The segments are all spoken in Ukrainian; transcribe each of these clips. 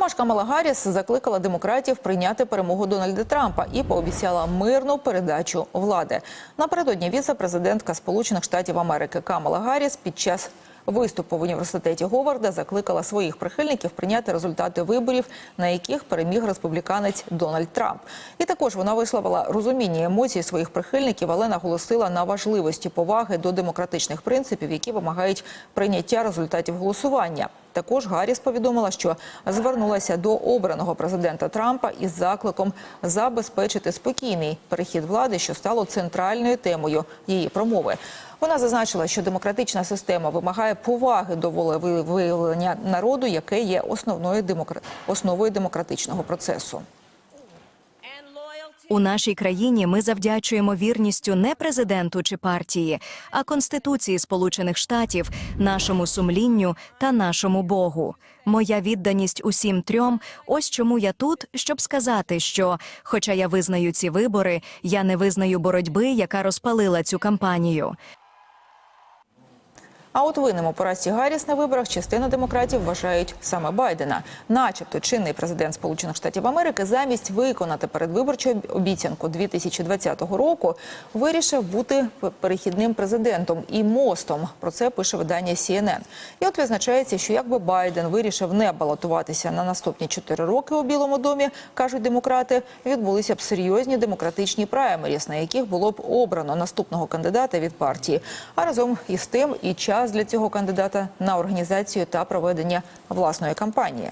Сама ж Камала Гарріс закликала демократів прийняти перемогу Дональда Трампа і пообіцяла мирну передачу влади. Напередодні віце-президентка Сполучених Штатів Америки Камала Гарріс під час виступу в університеті Говарда закликала своїх прихильників прийняти результати виборів, на яких переміг республіканець Дональд Трамп. І також вона висловила розуміння емоцій своїх прихильників, але наголосила на важливості поваги до демократичних принципів, які вимагають прийняття результатів голосування. Також Гарріс повідомила, що звернулася до обраного президента Трампа із закликом забезпечити спокійний перехід влади, що стало центральною темою її промови. Вона зазначила, що демократична система вимагає поваги до волевиявлення народу, яке є основною основою демократичного процесу. У нашій країні ми завдячуємо вірністю не президенту чи партії, а Конституції Сполучених Штатів, нашому сумлінню та нашому Богу. Моя відданість усім трьом. Ось чому я тут, щоб сказати, що, хоча я визнаю ці вибори, я не визнаю боротьби, яка розпалила цю кампанію. А от винним у поразці Гарріс на виборах частина демократів вважають саме Байдена, начебто чинний президент Сполучених Штатів Америки, замість виконати передвиборчу обіцянку 2020 року, вирішив бути перехідним президентом і мостом. Про це пише видання CNN. І от визначається, що якби Байден вирішив не балотуватися на наступні чотири роки у Білому домі, кажуть демократи, відбулися б серйозні демократичні праймеріс, на яких було б обрано наступного кандидата від партії. А разом із тим і час для цього кандидата на організацію та проведення власної кампанії.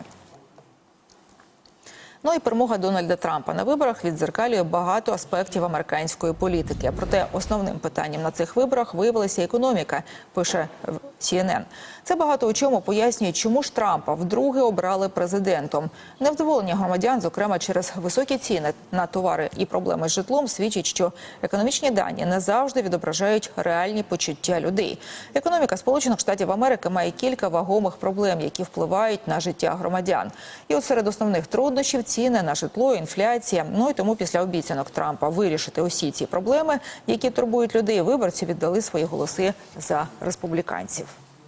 Ну і перемога Дональда Трампа на виборах віддзеркалює багато аспектів американської політики. Проте основним питанням на цих виборах виявилася економіка. Пише CNN. Це багато у чому пояснює, чому ж Трампа вдруге обрали президентом. Невдоволення громадян, зокрема через високі ціни на товари і проблеми з житлом, свідчить, що економічні дані не завжди відображають реальні почуття людей. Економіка Сполучених Штатів Америки має кілька вагомих проблем, які впливають на життя громадян. І от серед основних труднощів ціни на житло, інфляція. Ну і тому після обіцянок Трампа вирішити усі ці проблеми, які турбують людей, виборці віддали свої голоси за республіканців.